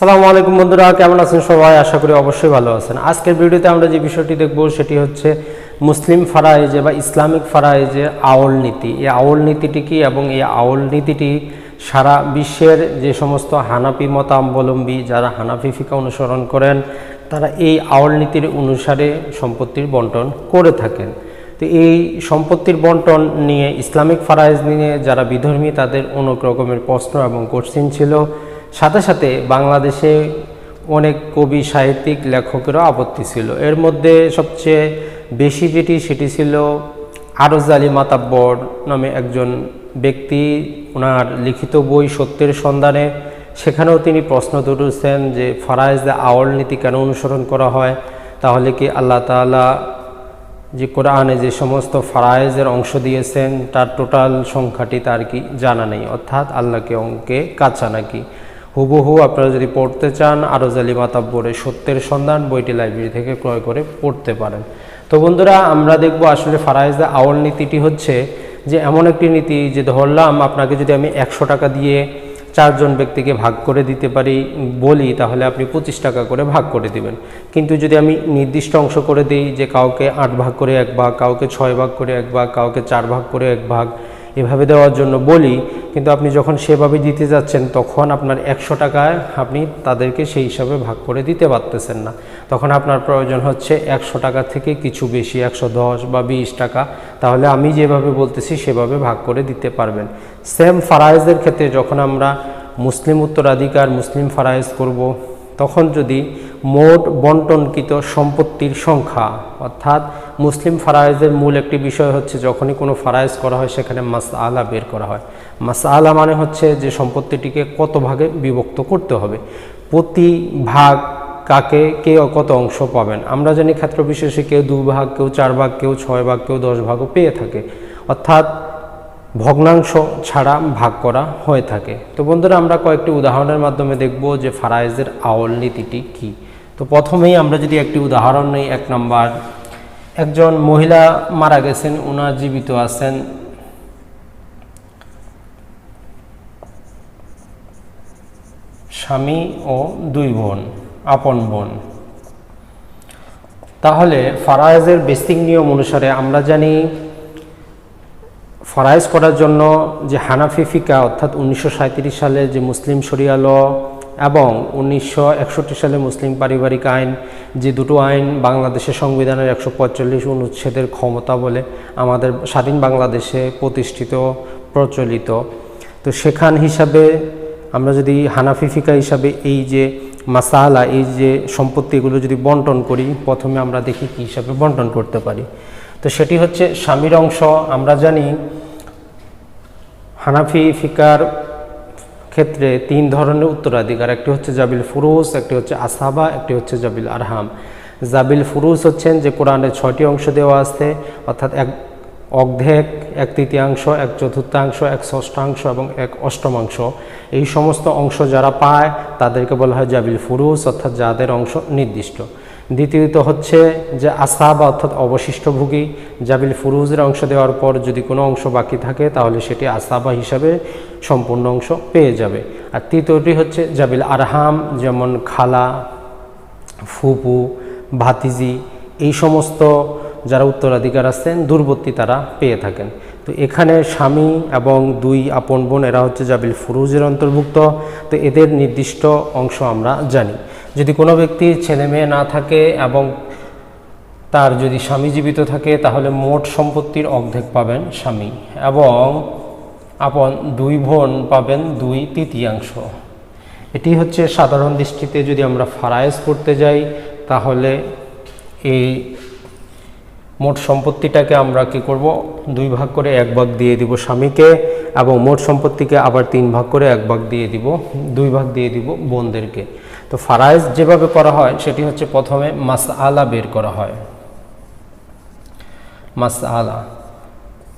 সালামু আলাইকুম বন্ধুরা, কেমন আছেন সবাই? আশা করি অবশ্যই ভালো আছেন। আজকের ভিডিওতে আমরা যে বিষয়টি দেখব সেটি হচ্ছে মুসলিম ফারাইজে বা ইসলামিক ফারাইজের আউল নীতি। এই আউল নীতিটি কি এবং এই আউল নীতিটি সারা বিশ্বের যে সমস্ত হানাফি মতাবলম্বী যারা হানাফি ফিকা অনুসরণ করেন, তারা এই আউল নীতির অনুসারে সম্পত্তির বন্টন করে থাকেন। তো এই সম্পত্তির বন্টন নিয়ে ইসলামিক ফারাইজ নিয়ে যারা বিধর্মী, তাদের অনেক রকমের প্রশ্ন এবং কোশ্চিন ছিল। সাথে সাথে বাংলাদেশে অনেক কবি, সাহিত্যিক, লেখকেরও আপত্তি ছিল। এর মধ্যে সবচেয়ে বেশি যেটি, সেটি ছিল আরজ আলী মাতাব্বর নামে একজন ব্যক্তি। ওনার লিখিত বই সত্যের সন্ধানে সেখানেও তিনি প্রশ্ন তুলেছেন যে ফারাইজ আওয়াল নীতি কেন অনুসরণ করা হয়? তাহলে কি আল্লাহ তাআলা যে কোরআনে যে সমস্ত ফারায়েজের অংশ দিয়েছেন, তার টোটাল সংখ্যাটি তার কি জানা নেই? অর্থাৎ আল্লাহকে অঙ্কে কাঁচা নাকি? হুবহু আপনারা যদি পড়তে চান আরজ আলী মাতাব্বরের সত্যের সন্ধান বইটি লাইব্রেরি থেকে ক্রয় করে পড়তে পারেন। তো বন্ধুরা, আমরা দেখব আসলে ফারায়েজে আওয়াল নীতিটি হচ্ছে যে, এমন একটি নীতি যে, ধরলাম আপনাকে যদি আমি একশো টাকা দিয়ে চারজন ব্যক্তিকে ভাগ করে দিতে পারি, বলি, তাহলে আপনি পঁচিশ টাকা করে ভাগ করে দিবেন। কিন্তু যদি আমি নির্দিষ্ট অংশ করে দিই যে, কাউকে আট ভাগ করে এক ভাগ, কাউকে ছয় ভাগ করে এক ভাগ, কাউকে চার ভাগ করে এক ভাগ এভাবে দেওয়ার জন্য বলি, কিন্তু আপনি যখন সেভাবে দিতে যাচ্ছেন, তখন আপনার একশো টাকায় আপনি তাদেরকে সেই হিসাবে ভাগ করে দিতে পারতেছেন না। তখন আপনার প্রয়োজন হচ্ছে একশো টাকা থেকে কিছু বেশি, একশো দশ বা বিশ টাকা। তাহলে আমি যেভাবে বলতেছি, সেভাবে ভাগ করে দিতে পারবেন। সেম ফারাইজের ক্ষেত্রে যখন আমরা মুসলিম উত্তরাধিকার, মুসলিম ফারাইজ করব তখন যদি মোট বন্টনকৃত সম্পত্তির সংখ্যা, অর্থাৎ মুসলিম ফারাইজের মূল একটি বিষয় হচ্ছে যখনই কোনো ফারাইজ করা হয় সেখানে মাস আলা বের করা হয়। মাস আলা মানে হচ্ছে যে সম্পত্তিটিকে কত ভাগে বিভক্ত করতে হবে। প্রতি ভাগ কাকে কে কত অংশ পাবেন? আমরা জানি ক্ষেত্র বিশেষে কেউ দু ভাগ, কেউ চার ভাগ, কেউ ছয় ভাগ, কেউ দশ ভাগও পেয়ে থাকে। অর্থাৎ ভগ্নাংশ ছাড়া ভাগ করা হয়ে থাকে। তো বন্ধুরা, আমরা কয়েকটি উদাহরণের মাধ্যমে দেখব যে ফারাইজের আওল নীতিটি কি। তো প্রথমেই আমরা যদি একটি উদাহরণ নিই, এক নম্বর, একজন মহিলা মারা গেছেন ওনার জীবিত আছেন। স্বামী ও দুই বোন, আপন বোন। তাহলে ফারাইজের বেসিক নিয়ম অনুসারে আমরা জানি ফরাইজ করার জন্য যে হানাফি ফিকা, অর্থাৎ উনিশশো সালে যে মুসলিম শরিয়া ল এবং উনিশশো একষট্টি সালে মুসলিম পারিবারিক আইন, যে দুটো আইন বাংলাদেশের সংবিধানের একশো পঁয়তাল্লিশ অনুচ্ছেদের ক্ষমতা বলে আমাদের স্বাধীন বাংলাদেশে প্রতিষ্ঠিত, প্রচলিত। তো সেখান হিসাবে আমরা যদি হানাফি ফিকা হিসাবে এই যে মাসালা, এই যে সম্পত্তিগুলো যদি বন্টন করি, প্রথমে আমরা দেখি কী হিসাবে বন্টন করতে পারি। তো সেটি হচ্ছে স্বামীর অংশ। আমরা জানি হানাফি ফিকার ক্ষেত্রে তিন ধরনের উত্তরাধিকার, একটি হচ্ছে জাবিল ফুরুস, একটি হচ্ছে আসাবা, একটি হচ্ছে জাবিল আরহাম। জাবিল ফুরুস হচ্ছেন যে কোরআনের ছয়টি অংশ দেওয়া আছে, অর্থাৎ এক অর্ধেক, এক তৃতীয়াংশ, এক চতুর্থাংশ, এক ষষ্ঠাংশ এবং এক অষ্টমাংশ। এই সমস্ত অংশ যারা পায়, তাদেরকে বলা হয় জাবিল ফুরুস, অর্থাৎ যাদের অংশ নির্দিষ্ট। দ্বিতীয়ত হচ্ছে যে আসাবা অর্থাৎ অবশিষ্টভোগী, জাবিল ফুরুজের অংশ দেওয়ার পর যদি কোনো অংশ বাকি থাকে, তাহলে সেটি আসাবা হিসাবে সম্পূর্ণ অংশ পেয়ে যাবে। আর তৃতীয়টি হচ্ছে জাবিল আরহাম, যেমন খালা, ফুপু, ভাতিজি, এই সমস্ত যারা উত্তরাধিকার আছেন, দূরবর্তী তারা পেয়ে থাকেন। তো এখানে স্বামী এবং দুই আপন বোন, এরা হচ্ছে জাবিল ফুরুজের অন্তর্ভুক্ত। তো এদের নির্দিষ্ট অংশ আমরা জানি। যদি কোনো ব্যক্তির ছেলে মেয়ে না থাকে এবং তার যদি স্বামী জীবিত থাকে, তাহলে মোট সম্পত্তির অর্ধেক পাবেন স্বামী এবং আপন দুই বোন পাবেন দুই তৃতীয়াংশ। এটি হচ্ছে সাধারণ দৃষ্টিতে যদি আমরা ফারায়েজ করতে যাই, তাহলে এই মোট সম্পত্তিটাকে আমরা কি করব? দুই ভাগ করে এক ভাগ দিয়ে দিব স্বামীকে এবং মোট সম্পত্তিকে আবার তিন ভাগ করে এক ভাগ দিয়ে দিব, দুই ভাগ দিয়ে দিব বোনদেরকে। তো ফারাইজ যেভাবে করা হয়, সেটি হচ্ছে প্রথমে মাস আলা বের করা হয়। মাস আলা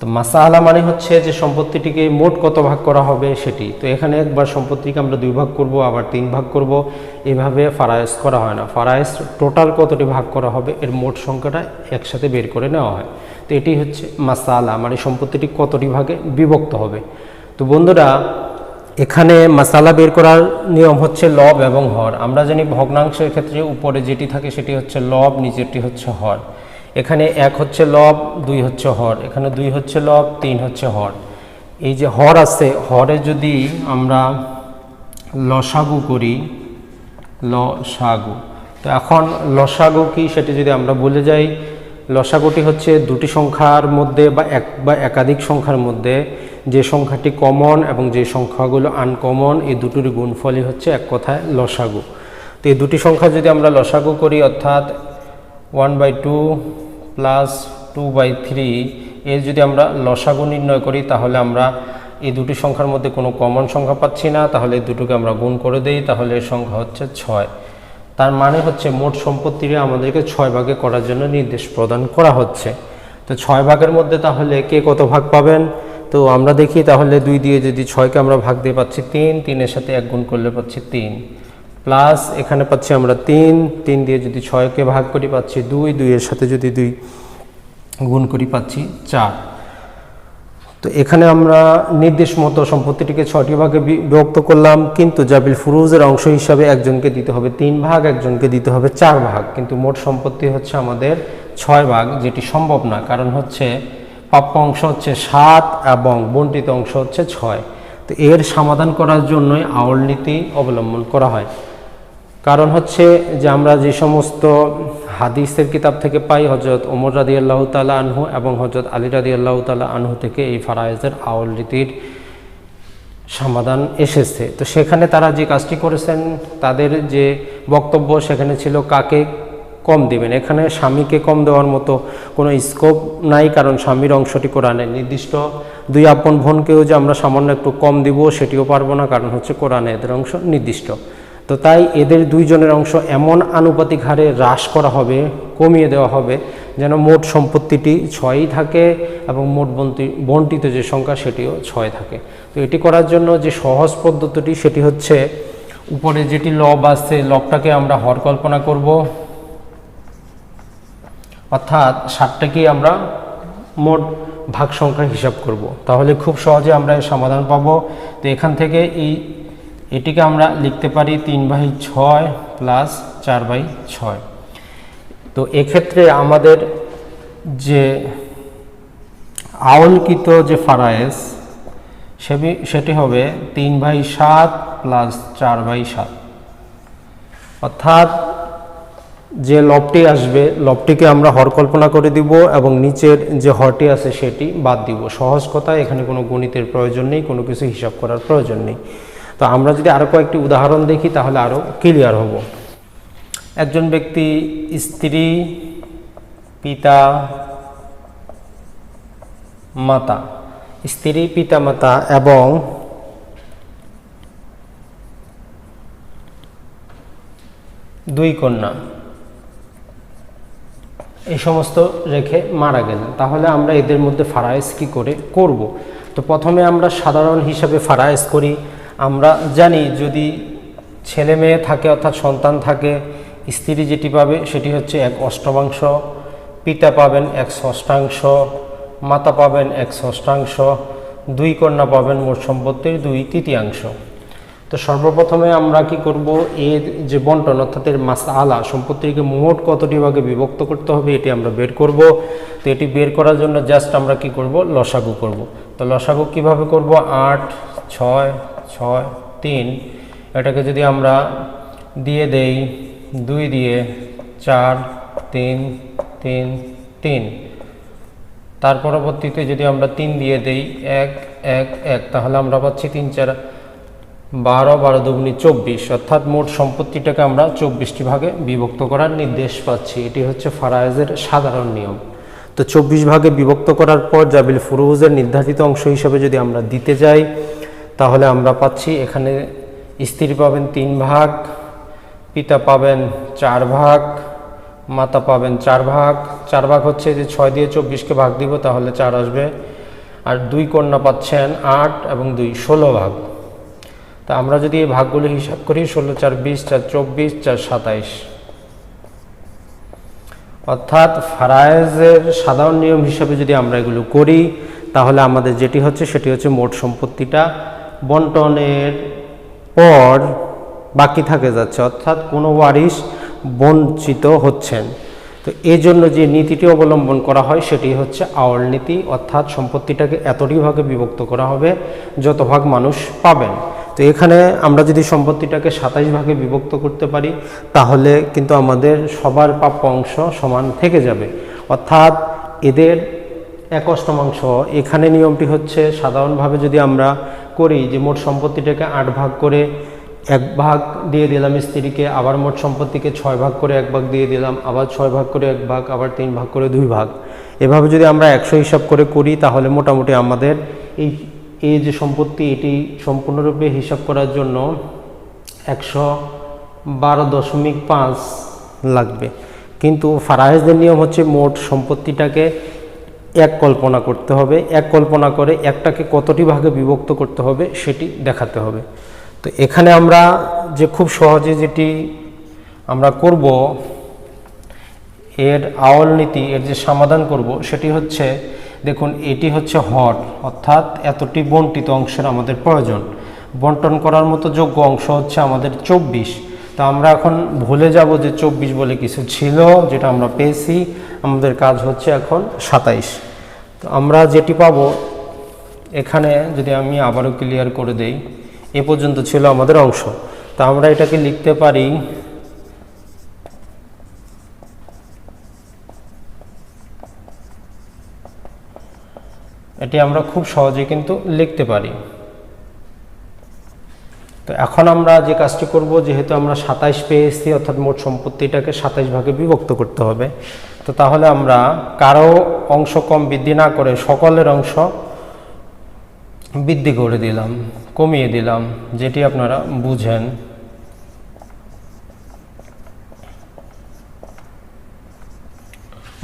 তো মাসালা মানে হচ্ছে যে সম্পত্তিটিকে মোট কত ভাগ করা হবে সেটি। তো এখানে একবার সম্পত্তিকে আমরা দুই ভাগ করব, আবার তিন ভাগ করব। এভাবে ফারায়েজ করা হয় না। ফারায়েজ টোটাল কতটি ভাগ করা হবে, এর মোট সংখ্যাটা একসাথে বের করে নেওয়া হয়। তো এটি হচ্ছে মাসালা মানে সম্পত্তিটি কতটি ভাগে বিভক্ত হবে। তো বন্ধুরা এখানে মাসালা বের করার নিয়ম হচ্ছে লব এবং হর। আমরা জানি ভগ্নাংশের ক্ষেত্রে উপরে যেটি থাকে সেটি হচ্ছে লব, নিচেরটি হচ্ছে হর। এখানে এক হচ্ছে লব, দুই হচ্ছে হর। এখানে দুই হচ্ছে লব, তিন হচ্ছে হর। এই যে হর আছে, হরে যদি আমরা লসাগু করি, লসাগু। তো এখন লসাগু কি সেটি যদি আমরা বলে যাই, লসাগুটি হচ্ছে দুটি সংখ্যার মধ্যে বা এক বা একাধিক সংখ্যার মধ্যে যে সংখ্যাটি কমন এবং যে সংখ্যাগুলো আনকমন এই দুটোর গুণফলই হচ্ছে এক কথায় লসাগু। তো এই দুটি সংখ্যা যদি আমরা লসাগু করি, অর্থাৎ one by two plus two by three এর যদি আমরা লসাগু নির্ণয় করি, তাহলে আমরা এই দুটি সংখ্যার মধ্যে কোনো কমন সংখ্যা পাচ্ছি না, তাহলে দুটোকে আমরা গুণ করে দেই, তাহলে এর সংখ্যা হচ্ছে ছয়। তার মানে হচ্ছে মোট সম্পত্তিটা আমাদেরকে ছয় ভাগে করার জন্য নির্দেশ প্রদান করা হচ্ছে। তো ছয় ভাগের মধ্যে তাহলে কে কত ভাগ পাবেন? তো আমরা দেখি তাহলে দুই দিয়ে যদি ছয়কে আমরা ভাগ দিয়ে পাচ্ছি তিন, তিনের সাথে এক গুণ করলে পাচ্ছি তিন। প্লাস এখানে পাচ্ছি আমরা তিন তিন দিয়ে যদি ছয়কে ভাগ করি পাচ্ছি দুই, দুইয়ের সাথে যদি দুই গুণ করি পাচ্ছি চার। তো এখানে আমরা নির্দেশ মতো সম্পত্তিটিকে ছটি ভাগে বিভক্ত করলাম, কিন্তু জাবিল ফুরুজের অংশ হিসাবে একজনকে দিতে হবে তিন ভাগ, একজনকে দিতে হবে চার ভাগ। কিন্তু মোট সম্পত্তি হচ্ছে আমাদের ছয় ভাগ, যেটি সম্ভব না। কারণ হচ্ছে প্রাপ্য অংশ হচ্ছে সাত এবং বন্টিত অংশ হচ্ছে ছয়। তো এর সমাধান করার জন্যই আওয়াল নীতি অবলম্বন করা হয়। কারণ হচ্ছে যে আমরা যে সমস্ত হাদিসের কিতাব থেকে পাই হজরত ওমর রাদি আল্লাহ তালা আনহু এবং হজরত আলী রাদি আল্লাহ তালা আনহু থেকে এই ফারায়েজের আউল রীতির সমাধান এসেছে। তো সেখানে তারা যে কাজটি করেছেন, তাদের যে বক্তব্য সেখানে ছিল কাকে কম দিবেন। এখানে স্বামীকে কম দেওয়ার মতো কোনো স্কোপ নাই, কারণ স্বামীর অংশটি কোরআনে নির্দিষ্ট। দুই আপন বোনকেও যে আমরা সামান্য একটু কম দিব, সেটিও পারব না, কারণ হচ্ছে কোরআনে এদের অংশ নির্দিষ্ট। তো তাই এদের দুইজনের অংশ এমন আনুপাতিক হারে হ্রাস করা হবে, কমিয়ে দেওয়া হবে, যেন মোট সম্পত্তিটি ছয়ই থাকে এবং মোট বন্টি বন্টিত যে সংখ্যা সেটিও ছয় থাকে। তো এটি করার জন্য যে সহজ পদ্ধতিটি, সেটি হচ্ছে উপরে যেটি লব আছে, লবটাকে আমরা হর কল্পনা করব। অর্থাৎ ষাটটাকেই আমরা মোট ভাগ সংখ্যা হিসাব করব। তাহলে খুব সহজে আমরা এর সমাধান পাবো। তো এখান থেকে এই, এটিকে আমরা লিখতে পারি তিন বাই ছয় প্লাস চার বাই ছয়। তো এক্ষেত্রে আমাদের যে আউলকৃত যে ফারায়েস সেটি হবে তিন বাই সাত প্লাস চার বাই সাত। অর্থাৎ যে লবটি আসবে, লবটিকে আমরা হর কল্পনা করে দিব এবং নিচের যে হরটি আছে সেটি বাদ দিব। সহজ কথায় এখানে কোনো গণিতের প্রয়োজন নেই, কোনো কিছু হিসাব করার প্রয়োজন নেই। তো আমরা যদি আরও কয়েকটি উদাহরণ দেখি, তাহলে আরও ক্লিয়ার হব। একজন ব্যক্তি স্ত্রী, পিতা, মাতা, স্ত্রী, পিতা, মাতা এবং দুই কন্যা। এই সমস্ত রেখে মারা গেলেন। তাহলে আমরা এদের মধ্যে ফারায়েজ কি করে করব? তো প্রথমে আমরা সাধারণ হিসাবে ফারায়েজ করি। আমরা জানি যদি ছেলে মেয়ে থাকে অর্থাৎ সন্তান থাকে, স্ত্রী যেটি পাবে সেটি হচ্ছে এক অষ্টমাংশ, পিতা পাবেন এক ষষ্ঠাংশ, মাতা পাবেন এক ষষ্ঠাংশ, দুই কন্যা পাবেন মোট সম্পত্তির দুই তৃতীয়াংশ। তো সর্বপ্রথমে আমরা কি করব? এর যে বন্টন, অর্থাৎ এর মাস আলা সম্পত্তিকে মোট কতটি ভাগে বিভক্ত করতে হবে, এটি আমরা বের করব। তো এটি বের করার জন্য জাস্ট আমরা কি করব? লসাগু করব। তো লসাগু কীভাবে করব? আট, ছয় ছয়, তিন, এটাকে যদি আমরা দিয়ে দেই, দুই দিয়ে চার, তিন তিন তিন। তার পরবর্তীতে যদি আমরা তিন দিয়ে দেই, এক এক এক, তাহলে আমরা পাচ্ছি তিন চার। বারো বারো দুগুনি চব্বিশ, অর্থাৎ মোট সম্পত্তিটাকে আমরা চব্বিশটি ভাগে বিভক্ত করার নির্দেশ পাচ্ছি। এটি হচ্ছে ফারায়েজের সাধারণ নিয়ম। তো চব্বিশ ভাগে বিভক্ত করার পর জাবিল ফুরুজের নির্ধারিত অংশ হিসাবে যদি আমরা দিতে যাই, তাহলে আমরা পাচ্ছি এখানে স্ত্রী পাবেন তিন ভাগ, পিতা পাবেন চার ভাগ, মাতা পাবেন চার ভাগ। চার ভাগ হচ্ছে যে ছয় দিয়ে চব্বিশকে ভাগ দিব, তাহলে চার আসবে। আর দুই কন্যা পাচ্ছেন আট এবং দুই ষোলো ভাগ। তা আমরা যদি এই ভাগগুলো হিসাব করি, ষোলো, চার, বিশ, চার, চব্বিশ, চার, সাতাইশ। অর্থাৎ ফারায়েজের সাধারণ নিয়ম হিসাবে যদি আমরা এগুলো করি, তাহলে আমাদের যেটি হচ্ছে, সেটি হচ্ছে মোট সম্পত্তিটা বন্টনের পর বাকি থাকে যাচ্ছে, অর্থাৎ কোনো ওয়ারিশ বঞ্চিত হচ্ছেন। তো এই জন্য যে নীতিটি অবলম্বন করা হয়, সেটি হচ্ছে আওয়াল নীতি, অর্থাৎ সম্পত্তিটাকে এতটি ভাগে বিভক্ত করা হবে, যত ভাগ মানুষ পাবেন। তো এখানে আমরা যদি সম্পত্তিটাকে সাতাইশ ভাগে বিভক্ত করতে পারি, তাহলে কিন্তু আমাদের সবার প্রাপ্য অংশ সমান থেকে যাবে। অর্থাৎ এদের এক অষ্টমাংশ এখানে নিয়মটি হচ্ছে সাধারণভাবে যদি আমরা করি যে মোট সম্পত্তিটাকে আট ভাগ করে এক ভাগ দিয়ে দিলাম স্ত্রীকে, আবার মোট সম্পত্তিকে ছয় ভাগ করে এক ভাগ দিয়ে দিলাম, আবার ছয় ভাগ করে এক ভাগ, আবার তিন ভাগ করে দুই ভাগ। এভাবে যদি আমরা একশো হিসাব করে করি, তাহলে মোটামুটি আমাদের এই এই যে সম্পত্তি, এটি সম্পূর্ণরূপে হিসাব করার জন্য একশো বারো দশমিক পাঁচ লাগবে। কিন্তু ফারাহেজদের নিয়ম হচ্ছে মোট সম্পত্তিটাকে এক কল্পনা করতে হবে। এক কল্পনা করে একটাকে কতটি ভাগে বিভক্ত করতে হবে সেটি দেখাতে হবে। তো এখানে আমরা যে খুব সহজে যেটি আমরা করব, এর আওয়াল নীতি, এর যে সমাধান করব, সেটি হচ্ছে দেখুন, এটি হচ্ছে হট, অর্থাৎ এতটি বন্টিত অংশের আমাদের প্রয়োজন। বন্টন করার মতো যোগ্য অংশ হচ্ছে আমাদের চব্বিশ। তো আমরা এখন ভুলে যাব যে চব্বিশ বলে কিছু ছিল, যেটা আমরা পেয়েছি। আমাদের কাজ হচ্ছে এখন সাতাইশ। তো আমরা যেটি পাবো, এখানে যদি আমি আবারও ক্লিয়ার করে দেই, এ পর্যন্ত ছিল আমাদের অংশ। তো আমরা এটাকে লিখতে পারি এটি আমরা খুব সহজে কিন্তু লিখতে পারি। তো এখন আমরা যে কাজটি করব, যেহেতু আমরা সাতাইশ পেয়েছি, অর্থাৎ মোট সম্পত্তিটাকে সাতাইশ ভাগে বিভক্ত করতে হবে, তো তাহলে আমরা কারও অংশ কম বৃদ্ধি না করে সকলের অংশ বৃদ্ধি করে দিলাম, কমিয়ে দিলাম, যেটি আপনারা বুঝেন।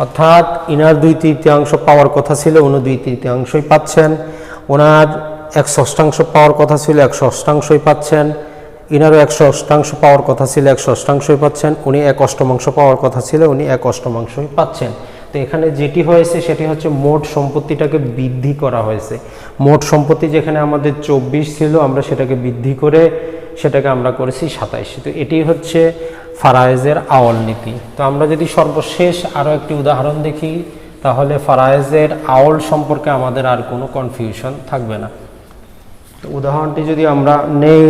অর্থাৎ ইনার দুই তৃতীয়াংশ পাওয়ার কথা ছিল, উনি দুই তৃতীয়াংশই পাচ্ছেন। ওনার এক ষষ্ঠাংশ পাওয়ার কথা ছিল এক ষষ্ঠাংশই পাচ্ছেন। ইনারও এক ষষ্ঠাংশ পাওয়ার কথা ছিল এক ষষ্ঠাংশই পাচ্ছেন। উনি এক অষ্টমাংশ পাওয়ার কথা ছিল, উনি এক অষ্টমাংশই পাচ্ছেন। তো এখানে যেটি হয়েছে, সেটি হচ্ছে মোট সম্পত্তিটাকে বৃদ্ধি করা হয়েছে। মোট সম্পত্তি যেখানে আমাদের চব্বিশ ছিল, আমরা সেটাকে বৃদ্ধি করে সেটাকে আমরা করেছি সাতাইশ। তো এটি হচ্ছে ফারায়েজের আওয়াল নীতি। তো আমরা যদি সর্বশেষ আরও একটি উদাহরণ দেখি, তাহলে ফারায়েজের আওয়াল সম্পর্কে আমাদের আর কোনো কনফিউশন থাকবে না। তো উদাহরণটি যদি আমরা নেই,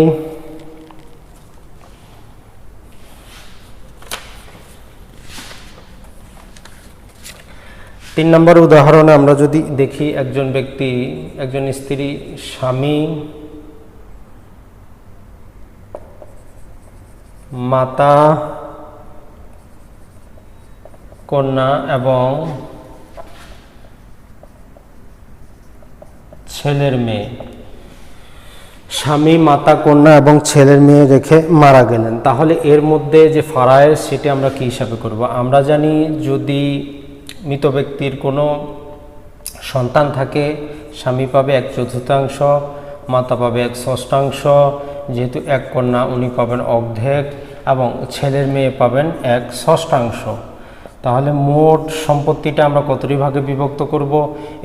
তিন নম্বর উদাহরণে আমরা যদি দেখি একজন ব্যক্তি, একজন স্ত্রী, স্বামী মাতা, কন্যা এবং ছেলের মেয়ে। স্বামী, মাতা, কন্যা এবং ছেলের মেয়ে রেখে মারা গেলেন। তাহলে এর মধ্যে যে ফারায়েজ সেটি আমরা কি হিসাবে করব? আমরা জানি যদি মৃত ব্যক্তির কোনো সন্তান থাকে, স্বামী পাবে এক চতুর্থাংশ, মাতা পাবে এক ষষ্ঠাংশ যেহেতু এক কন্যা, উনি পাবেন অর্ধেক এবং ছেলের মেয়ে পাবেন এক ষষ্ঠাংশ। তাহলে মোট সম্পত্তিটা আমরা কতটি ভাগে বিভক্ত করব?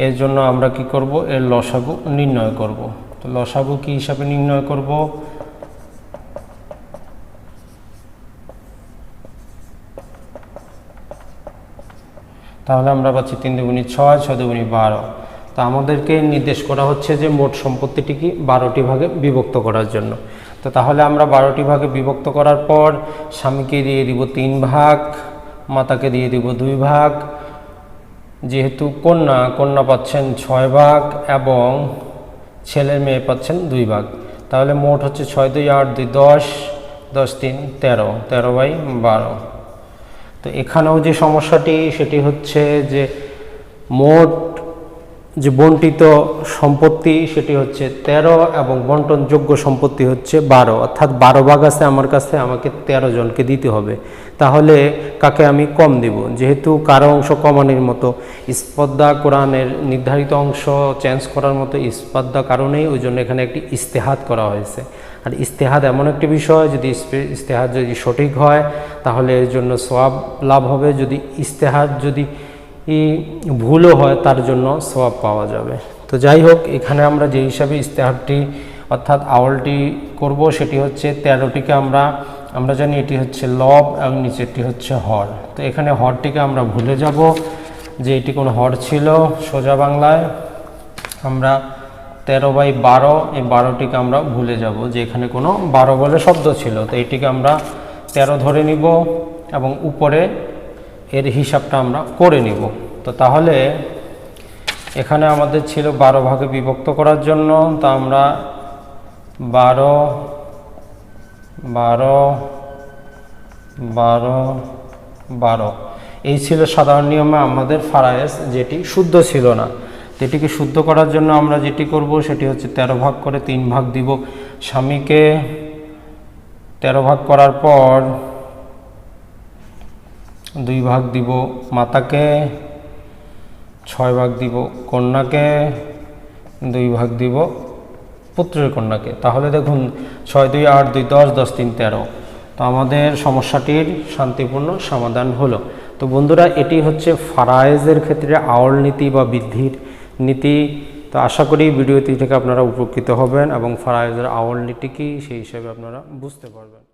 এর জন্য আমরা কি করব? এর লসাগু নির্ণয় করব। তো লসাগু কি হিসাবে নির্ণয় করব? তাহলে আমরা পাচ্ছি তিন দুগুণি ছয় ছয় দুগুণি বারো। তা আমাদেরকে নির্দেশ করা হচ্ছে যে মোট সম্পত্তিটিকে বারোটি ভাগে বিভক্ত করার জন্য। তো তাহলে আমরা বারোটি ভাগে বিভক্ত করার পর স্বামীকে দিয়ে দিব তিন ভাগ, মাতাকে দিয়ে দিব দুই ভাগ। যেহেতু কন্যা কন্যা পাচ্ছেন ছয় ভাগ এবং ছেলের মেয়ে পাচ্ছেন দুই ভাগ। তাহলে মোট হচ্ছে ছয় দুই আট দুই দশ দশ তিন তেরো তেরো বাই বারো। তো এখানেও যে সমস্যাটি, সেটি হচ্ছে যে মোট যে বন্টিত সম্পত্তি, সেটি হচ্ছে তেরো এবং বন্টনযোগ্য সম্পত্তি হচ্ছে বারো। অর্থাৎ বারো ভাগ আছে আমার কাছে, আমাকে তেরো জনকে দিতে হবে। তাহলে কাকে আমি কম দিব? যেহেতু কারও অংশ কমানোর মতো স্পর্ধা কোরআনের নির্ধারিত অংশ চেঞ্জ করার মতো স্পর্ধা কারণেই ওই জন্য এখানে একটি ইস্তেহাত করা হয়েছে। আর ইস্তেহাদ এমন একটি বিষয়, যদি ইস্তে- ইস্তেহাদ যদি সঠিক হয়, তাহলে এর জন্য সব লাভ হবে। যদি ইস্তেহাদ যদি ভুলও হয় তার জন্য সওয়াব পাওয়া যাবে। তো যাই হোক, এখানে আমরা যে হিসাবে ইস্তেহারটি অর্থাৎ আওয়ালটি করব সেটি হচ্ছে তেরোটিকে আমরা আমরা জানি এটি হচ্ছে লব এবং নিচেরটি হচ্ছে হর। তো এখানে হরটিকে আমরা ভুলে যাব, যে এটি কোনো হর ছিল সোজা বাংলায়। আমরা তেরো বাই বারো, এই বারোটিকে আমরা ভুলে যাব, যে এখানে কোনো বারো বলে শব্দ ছিল। তো এটিকে আমরা তেরো ধরে নিব এবং উপরে এর হিসাবটা আমরা করে নিব। তো তাহলে এখানে আমাদের ছিল বারো ভাগে বিভক্ত করার জন্য, তা আমরা বারো বারো বারো বারো। এই ছিল সাধারণ নিয়মে আমাদের ফারায়েস যেটি শুদ্ধ ছিল না। এটিকে শুদ্ধ করার জন্য আমরা যেটি করব, সেটি হচ্ছে তেরো ভাগ করে তিন ভাগ দিব। স্বামীকে তেরো ভাগ করার পর দুই ভাগ দিব মাতাকে, ছয় ভাগ দিব কন্যাকে, দুই ভাগ দিব পুত্রের কন্যাকে। তাহলে দেখুন, ছয়, দুই, আট, দুই, দশ দশ, তিন, তেরো। তো আমাদের সমস্যাটির শান্তিপূর্ণ সমাধান হলো। তো বন্ধুরা, এটি হচ্ছে ফারায়েজের ক্ষেত্রে আওয়াল নীতি বা বৃদ্ধির নীতি। তো আশা করি ভিডিওটি থেকে আপনারা উপকৃত হবেন এবং ফারায়েজের আওয়াল নীতি কী সেই হিসেবে আপনারা বুঝতে পারবেন।